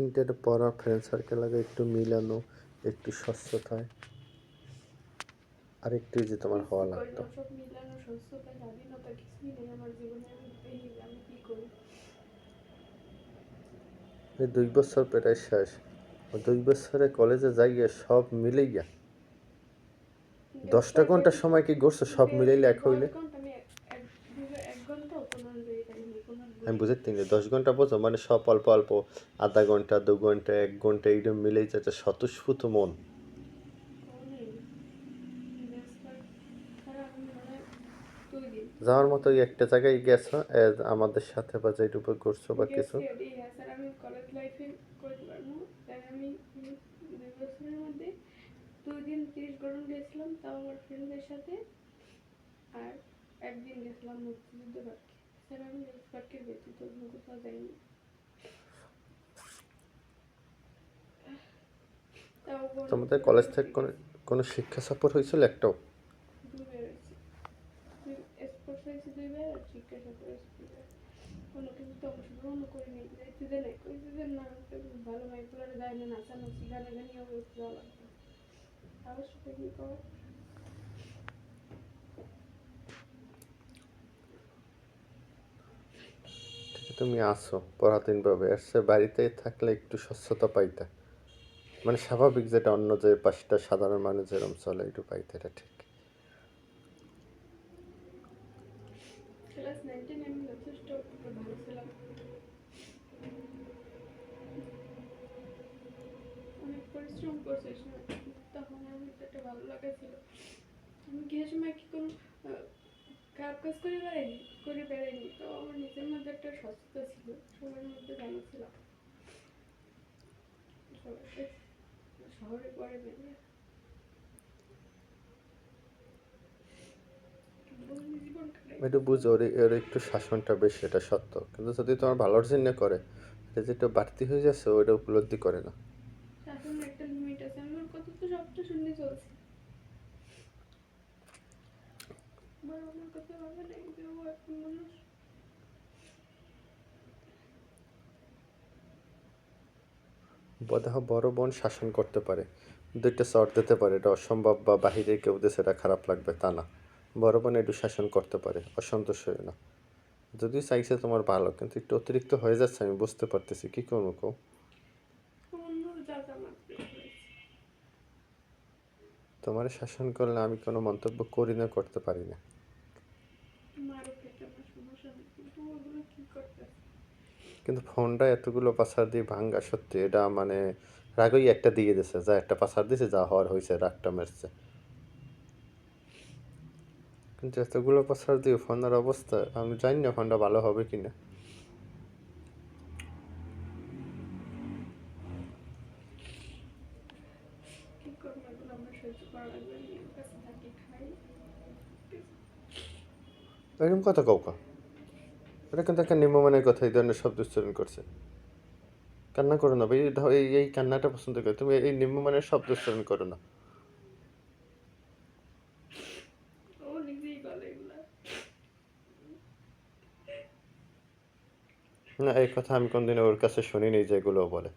কিন্তু এটা পড়া ফ্রেন্ড সার্কেল আগে একটু মিলানো একটু স্বচ্ছতায়। আর একটু যে তোমার হওয়া লাগতো। এই দুই বছর প্রায় শেষ। দুই বছরে কলেজে যাইয়া সব মিলে মিলাইয়া দশটা ঘণ্টার সময় কি করছ সব মিলাইলে এক হইলে দশ ঘণ্টা আমি এক- এক দুই- এক ঘন্টাও কোনো টাইম নেই কোনো আমি বুঝতে তিন দশ ঘণ্টা বোঝো মানে সব অল্প অল্প, আধা ঘণ্টা, দু ঘণ্টা, এক ঘণ্টা, এইরকম মিলেই যাচ্ছে স্বতঃস্ফূর্ত মন। যাওয়ার মতো একটা জায়গায় গেছো আমাদের সাথে বা যেটুকু করছ বা কিছু। আর একদিন গেছিলাম মুক্তিযুদ্ধ পার্কে স্যার আমি পার্কের ব্যতীত অন্য কোথাও যাইনি তোমাদের কলেজ থেকে কোনো কোনো শিক্ষা সফর হয়েছিল একটাও দুইবার আর শিক্ষা সফর হয়েছে দুইবার কোনো কিছুতে অংশগ্রহণ করিনি যাইতে দেয় নাই কইতে দেন না তো ভালো মাইকুলারে যায় না নাচানাচি গানে গানি হবে যাওয়া লাগবে আমার সাথে কি কর ঠিক আছে, তুমি আসো পরাধীনভাবে। এসছে বাড়িতে থাকলে একটু স্বচ্ছতা পাইতে। মানে স্বাভাবিক যেটা, অন্য যে পাশটা সাধারণ মানুষ যেরকম চলে, একটু পাইতে, এটা ঠিক। আমি কি কোনো কাজ করে বেড়াইনি, তো একটা সচেতন ছিল সবার মধ্যে ভালো ছিলাম সবাই শহরে পরে বেরিয়ে একটু বুঝো ওর একটু শাসনটা বেশি এটা সত্য। কিন্তু যদি তোমার ভালোর জন্য করে এটা যেটা বাড়তি হয়ে যাচ্ছে ওইটা উপলব্ধি করে না। শাসনের একটা লিমিট আছে আমি ওর কথা তো সবটা শুনে চলছি। আমার কথা ও এখন মানুষ বোধ বড় বোন শাসন করতে পারে। দুইটা চর দিতে পারে, এটা অসম্ভব বা বাহিরে কেউ সেটা খারাপ লাগবে, তা না। বড় বোন একটু শাসন করতে পারে, অসন্তোষ হয়ে না। যদি চাইছে তোমার ভালো, কিন্তু একটু অতিরিক্ত হয়ে যাচ্ছে, আমি বুঝতে পারতেছি। কি করব হয়েছে তোমার শাসন করলে আমি কোনো মন্তব্য করি না, করতে পারি না। কিন্তু ফোনটা এতগুলো পাসার দিয়ে ভাঙ্গা সত্যি এটা মানে রাগই একটা দিয়ে দিছে যা একটা পাসার দিছে যা হওয়ার হয়েছে রাগটা মেরছে। কিন্তু এতগুলো পাসার দিয়ে ফোনের অবস্থা আমি জানি না ফোনটা ভালো হবে কি না এরকম কথা কৌকা এটা কিন্তু একটা নিম্নমানের কথা এই ধরনের শব্দ উচ্চারণ করছে। কান্না করো না ভাই এই এই কান্নাটা পছন্দ করে তুমি এই নিম্নমানের শব্দ উচ্চারণ করো না। না এই কথা আমি কোনদিন ওর কাছে শুনিনি যেগুলো বলে।